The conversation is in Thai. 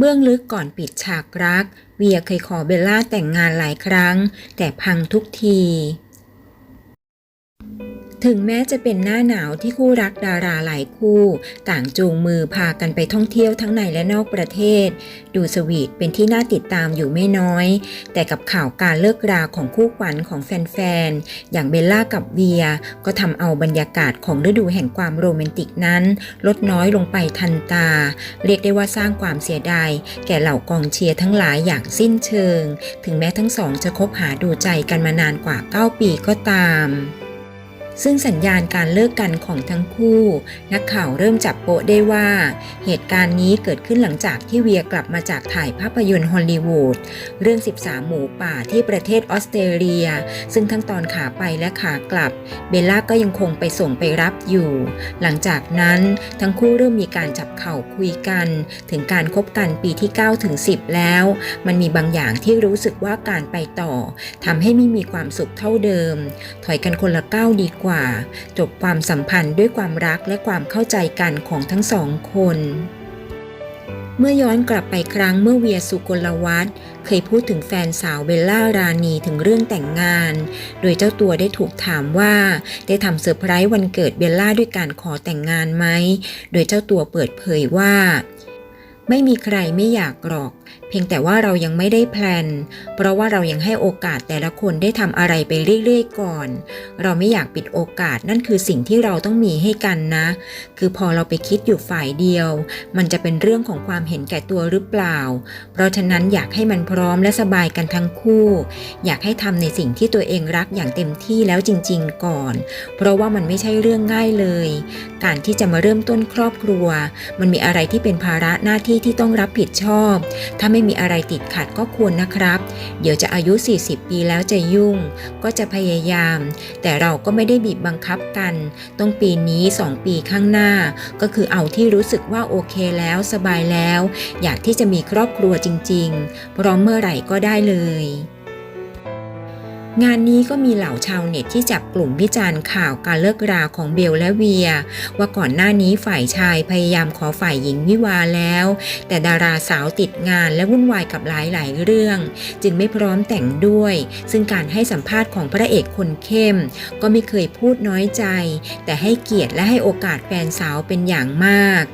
เบื้องลึกก่อนปิดฉากรัก เวียเคยขอเบลล่าแต่งงานหลายครั้ง แต่พังทุกที ถึงแม้จะเป็นหน้าหนาวที่คู่รักดาราหลายคู่ ต่างจูงมือพากันไปท่องเที่ยวทั้งในและนอกประเทศ ดูสวีทเป็นที่น่าติดตามอยู่ไม่น้อย แต่กับข่าวการเลิกราของคู่ขวัญของแฟนๆ อย่างเบลล่ากับเวีย ก็ทำเอาบรรยากาศของฤดูแห่งความโรแมนติกนั้น ลดน้อยลงไปทันตา เรียกได้ว่าสร้างความเสียดายแก่เหล่ากองเชียร์ทั้งหลายอย่างสิ้นเชิง ถึงแม้ทั้งสองจะคบหาดูใจกันมานานกว่า 9 ปีก็ตาม ซึ่งสัญญาณการเลิกกันของทั้งคู่ นักข่าวเริ่มจับโปะได้ว่า เหตุการณ์นี้เกิดขึ้นหลังจากที่เวียกลับมาจากถ่ายภาพยนตร์ฮอลลีวูดเรื่อง 13 หมูป่าที่ประเทศออสเตรเลีย ซึ่งทั้งตอนขาไปและขากลับ เบลล่าก็ยังคงไปส่งไปรับอยู่ หลังจากนั้นทั้งคู่เริ่มมีการจับเข่าคุยกัน ถึงการคบกันปีที่9ถึง10 แล้ว มันมีบางอย่างที่รู้สึกว่าการไปต่อทำให้ไม่มีความสุขเท่าเดิม ถอยกันคนละก้าวดีกว่าจบความสัมพันธ์ด้วยความรักและความเข้าใจกันของทั้งสองคน เมื่อย้อนกลับไปครั้งเมื่อเวียสุกลวัฒน์เคยพูดถึงแฟนสาวเบลล่ารานีถึงเรื่องแต่งงาน โดยเจ้าตัวได้ถูกถามว่า ได้ทำเซอร์ไพรส์วันเกิดเบลล่าด้วยการขอแต่งงานไหม โดยเจ้าตัวเปิดเผยว่า ไม่มีใครไม่อยากหรอก เพียงแต่ว่าเรายังไม่ได้แพลน เพราะว่าเรายังให้โอกาสแต่ละคนได้ทำอะไรไปเรื่อยๆก่อน เราไม่อยากปิดโอกาสนั่นคือสิ่งที่เราต้องมีให้กันนะ คือพอเราไปคิดอยู่ฝ่ายเดียว มันจะเป็นเรื่องของความเห็นแก่ตัวหรือเปล่า เพราะฉะนั้นอยากให้มันพร้อมและสบายกันทั้งคู่ อยากให้ทำในสิ่งที่ตัวเองรักอย่างเต็มที่แล้วจริง ๆ ก่อน เพราะว่ามันไม่ใช่เรื่องง่ายเลย การที่จะมาเริ่มต้นครอบครัว มันมีอะไรที่เป็นภาระหน้าที่ที่ต้องรับผิดชอบถ้าไม่มีอะไรติดขัดก็ควรนะครับ เดี๋ยวจะอายุ 40 ปีแล้วจะยุ่ง ก็จะพยายาม แต่เราก็ไม่ได้บีบบังคับกัน ต้องปีนี้ 2 ปีข้างหน้า ก็คือเอาที่รู้สึกว่าโอเคแล้วสบายแล้ว อยากที่จะมีครอบครัวจริงๆ พร้อมเมื่อไหร่ก็ได้เลย งานนี้ก็มีเหล่าชาวเน็ตที่จับกลุ่มวิจารณ์ข่าวการเลิกราของเบลและเวีย ว่าก่อนหน้านี้ฝ่ายชายพยายามขอฝ่ายหญิงวิวาแล้ว แต่ดาราสาวติดงานและวุ่นวายกับหลายๆเรื่อง จึงไม่พร้อมแต่งด้วย ซึ่งการให้สัมภาษณ์ของพระเอกคนเข้ม ก็ไม่เคยพูดน้อยใจ แต่ให้เกียรติและให้โอกาสแฟนสาวเป็นอย่างมาก